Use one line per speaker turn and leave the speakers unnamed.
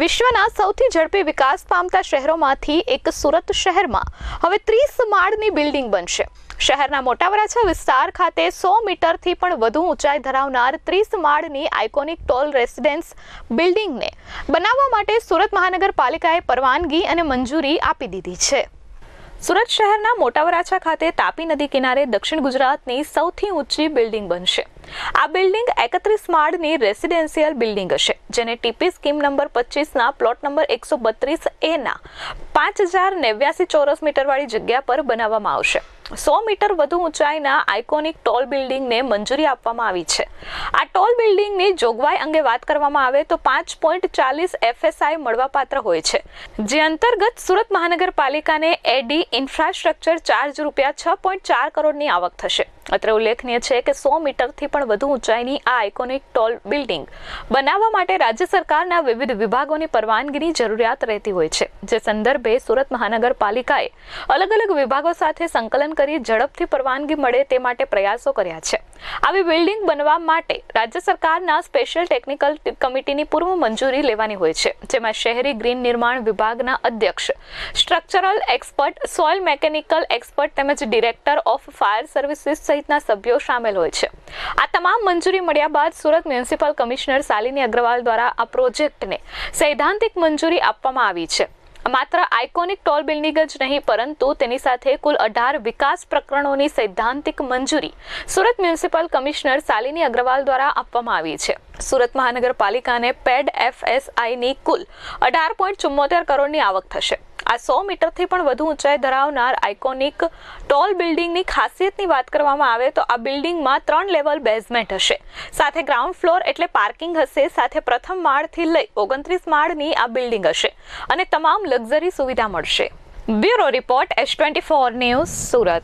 વિશ્વના સૌથી ઝડપી વિકાસ પામતા શહેરોમાંથી એક સુરત શહેરમાં હવે ત્રીસ માળની બિલ્ડિંગ બનશે. શહેરના મોટા વરાછા વિસ્તાર ખાતે સો મીટરથી પણ વધુ ઊંચાઈ ધરાવનાર ત્રીસ માળની આઇકોનિક ટોલ રેસિડેન્સ બિલ્ડિંગને બનાવવા માટે સુરત મહાનગરપાલિકાએ પરવાનગી અને મંજૂરી આપી દીધી છે. સુરત શહેરના મોટા વરાછા ખાતે તાપી નદી કિનારે દક્ષિણ ગુજરાતની સૌથી ઊંચી બિલ્ડિંગ બનશે. આ બિલ્ડિંગ એકત્રીસ માળની રેસિડેન્શિયલ બિલ્ડિંગ હશે, જેને ટીપી સ્કીમ નંબર પચીસના પ્લોટ નંબર એકસો બત્રીસ એના પાંચ હજાર નેવ્યાસી ચોરસ મીટરવાળી જગ્યા પર બનાવવામાં આવશે. સો મીટર વધુ ઊંચાઈના આઇકોનિક ટોલ બિલ્ડિંગને મંજૂરી આપવામાં આવી છે. આ ટોલ બિલ્ડિંગની જોગવાઈ અંગે વાત કરવામાં આવે તો પાંચ પોઈન્ટ ચાલીસ એફએસઆઈ મળવાપાત્ર હોય છે. જે અંતર્ગત સુરત મહાનગરપાલિકાને એડી ઇન્ફ્રાસ્ટ્રક્ચર ચાર્જ રૂપિયા છ પોઈન્ટ ચાર કરોડની આવક થશે. અત્રે ઉલ્લેખનીય છે કે સો મીટરથી પણ વધુ ઊંચાઈની આ આઇકોનિક ટોલ બિલ્ડિંગ બનાવવા માટે રાજ્ય સરકારના વિવિધ વિભાગોની પરવાનગીની જરૂરિયાત રહેતી હોય છે. જે સંદર્ભે સુરત મહાનગરપાલિકાએ અલગ અલગ વિભાગો સાથે સંકલન કરી ઝડપથી પરવાનગી મળે તે માટે પ્રયાસો કર્યા છે. આવી બિલ્ડિંગ બનવા માટે રાજ્ય સરકારના સ્પેશિયલ ટેકનિકલ કમિટીની પૂર્વ મંજૂરી લેવાની હોય છે, જેમાં શહેરી ગ્રીન નિર્માણ વિભાગના અધ્યક્ષ structural expert soil mechanical expert તેમજ ડિરેક્ટર ઓફ ફાયર સર્વિસીસ સહિતના સભ્યો સામેલ હોય છે. આ તમામ મંજૂરી મળ્યા બાદ સુરત મ્યુનિસિપલ કમિશનર શાલિની અગ્રવાલ દ્વારા આ પ્રોજેક્ટને સૈદ્ધાંતિક મંજૂરી આપવામાં આવી છે. માત્ર આઇકોનિક ટોલ બિલ્ડિંગ જ નહીં, પરંતુ તેની સાથે કુલ અઢાર વિકાસ પ્રકરણોની સૈદ્ધાંતિક મંજૂરી સુરત મ્યુનિસિપલ કમિશનર શાલિની અગ્રવાલ દ્વારા આપવામાં આવી છે. સુરત મહાનગરપાલિકાને પેડ એફએસઆઈની કુલ અઢાર પોઈન્ટ ચુમ્મોતેર કરોડની આવક થશે. આ સો મીટરથી પણ વધુ ઊંચાઈ ધરાવનાર આઇકોનિક ટોલ બિલ્ડિંગની ખાસિયતની વાત કરવામાં આવે તો આ બિલ્ડિંગમાં ત્રણ લેવલ બેઝમેન્ટ હશે. સાથે ગ્રાઉન્ડ ફ્લોર એટલે પાર્કિંગ હશે, સાથે પ્રથમ માળથી લઈ ઓગણત્રીસ માળની આ બિલ્ડિંગ હશે અને તમામ લક્ઝરી સુવિધા મળશે. Bureau report S twenty four news Surat.